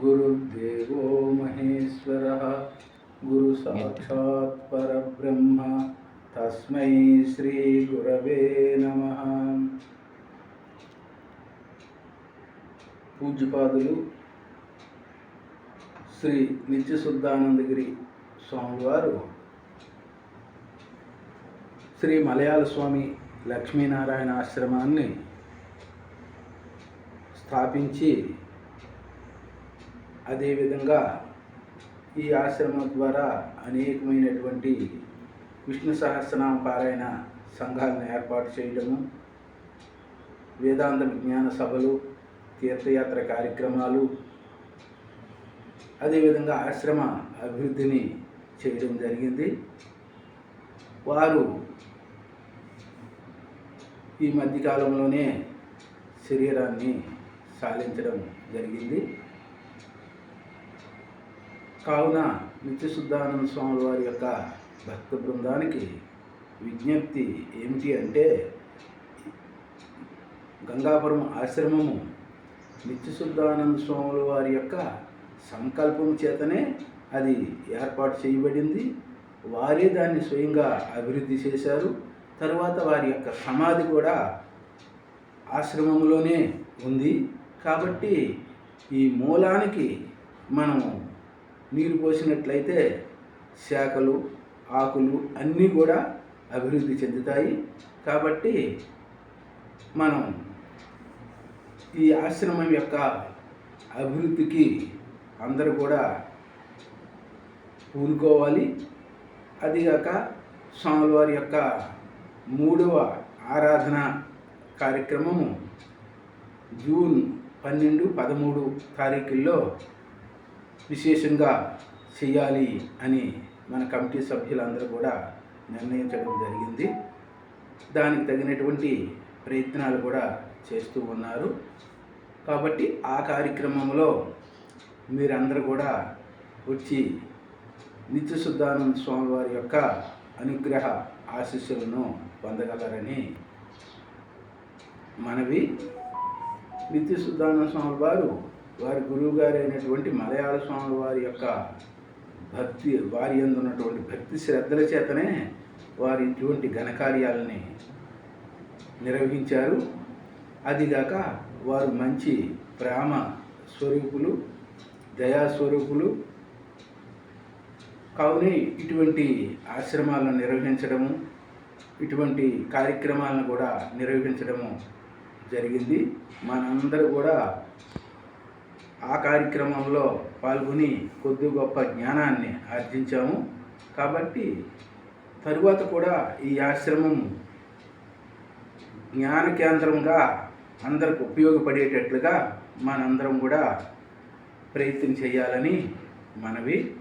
गुरुदेवो महेश्वरः गुरुसाक्षात् परब्रह्म तस्मै श्रीगुरवे नमः పూజ్యపాదులు శ్రీ నిత్యశుద్ధానందగిరి స్వామివారు శ్రీ మలయాళ స్వామి లక్ష్మీనారాయణ ఆశ్రమాన్ని స్థాపించి అదేవిధంగా ఈ ఆశ్రమం ద్వారా అనేకమైనటువంటి విష్ణు సహస్రనామ పారాయణ సంఘాలను ఏర్పాటు చేయడము వేదాంత విజ్ఞాన సభలు తీర్థయాత్ర కార్యక్రమాలు అదేవిధంగా ఆశ్రమ అభివృద్ధిని చేయడం జరిగింది. వారు ఈ మధ్యకాలంలోనే శరీరాన్ని సాధించడం జరిగింది. కావున నిత్యశుద్ధానంద స్వామి వారి యొక్క భక్త బృందానికి విజ్ఞప్తి ఏమిటి అంటే గంగాపురం ఆశ్రమము నిత్యశుద్ధానంద స్వాముల వారి యొక్క సంకల్పం చేతనే అది ఏర్పాటు చేయబడింది. వారే దాన్ని స్వయంగా అభివృద్ధి చేశారు. తర్వాత వారి యొక్క సమాధి కూడా ఆశ్రమంలోనే ఉంది. కాబట్టి ఈ మూలానికి మనము నీరు పోసినట్లయితే శాఖలు ఆకులు అన్నీ కూడా అభివృద్ధి చెందుతాయి. కాబట్టి మనం ఈ ఆశ్రమం యొక్క అభివృద్ధికి అందరూ కూడా పూనుకోవాలి. అదిగాక స్వామివారి యొక్క మూడవ ఆరాధన కార్యక్రమము జూన్ పన్నెండు పదమూడు తారీఖుల్లో విశేషంగా చేయాలి అని మన కమిటీ సభ్యులందరూ కూడా నిర్ణయించడం జరిగింది. దానికి తగినటువంటి ప్రయత్నాలు కూడా చేస్తూ ఉన్నారు. కాబట్టి ఆ కార్యక్రమంలో మీరందరూ కూడా వచ్చి నిత్యశుద్ధానంద స్వామి వారి యొక్క అనుగ్రహ ఆశీస్సులను పొందగలరని మనవి. నిత్యశుద్ధానంద స్వామి వారు వారి గురువు గారైనటువంటి అయినటువంటి మలయాళ స్వామి వారి యొక్క భక్తి వారి ఉన్నటువంటి భక్తి శ్రద్ధల చేతనే వారి ఇటువంటి ఘనకార్యాలని నిర్వహించారు. అదిగాక వారు మంచి ప్రేమ స్వరూపులు దయాస్వరూపులు కావున ఇటువంటి ఆశ్రమాలను నిర్వహించడము ఇటువంటి కార్యక్రమాలను కూడా నిర్వహించడము జరిగింది. మనందరూ కూడా ఆ కార్యక్రమంలో పాల్గొని కొద్ది గొప్ప జ్ఞానాన్ని ఆర్జించాము. కాబట్టి తరువాత కూడా ఈ ఆశ్రమం జ్ఞాన కేంద్రంగా అందరికి ఉపయోగపడేటట్లుగా మనందరం కూడా ప్రయత్నం చేయాలని మనవి.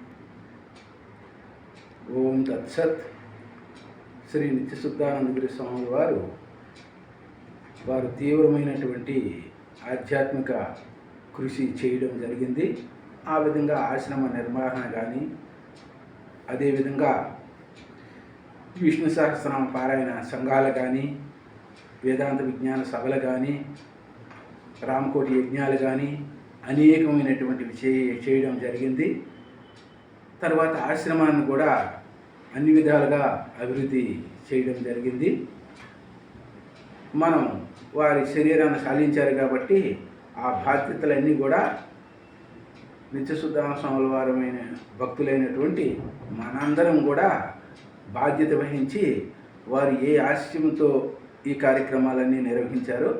ఓం తత్సత్. శ్రీ నిత్యశుద్ధానందగిరి స్వామి వారు వారు తీవ్రమైనటువంటి ఆధ్యాత్మిక కృషి చేయడం జరిగింది. ఆ విధంగా ఆశ్రమ నిర్వహణ కానీ అదేవిధంగా విష్ణు సహస్రనామ పారాయణ సంఘాలు కానీ వేదాంత విజ్ఞాన సభలు కానీ రామకోటి యజ్ఞాలు కానీ అనేకమైనటువంటివి చే చేయడం జరిగింది. తర్వాత ఆశ్రమాన్ని కూడా అన్ని విధాలుగా అభివృద్ధి చేయడం జరిగింది. మనం వారి శరీరాన్ని సాధించారు కాబట్టి ఆ బాధ్యతలన్నీ కూడా నిత్యశుద్ధాన స్వాముల వారమైన భక్తులైనటువంటి మనందరం కూడా బాధ్యత వహించి వారు ఏ ఆశయంతో ఈ కార్యక్రమాలన్నీ నిర్వహించారో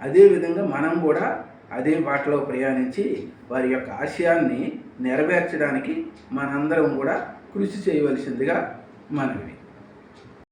అదేవిధంగా మనం కూడా అదే బాటలో ప్రయాణించి వారి యొక్క ఆశయాన్ని నెరవేర్చడానికి మనందరం కూడా కృషి చేయవలసిందిగా మనవి.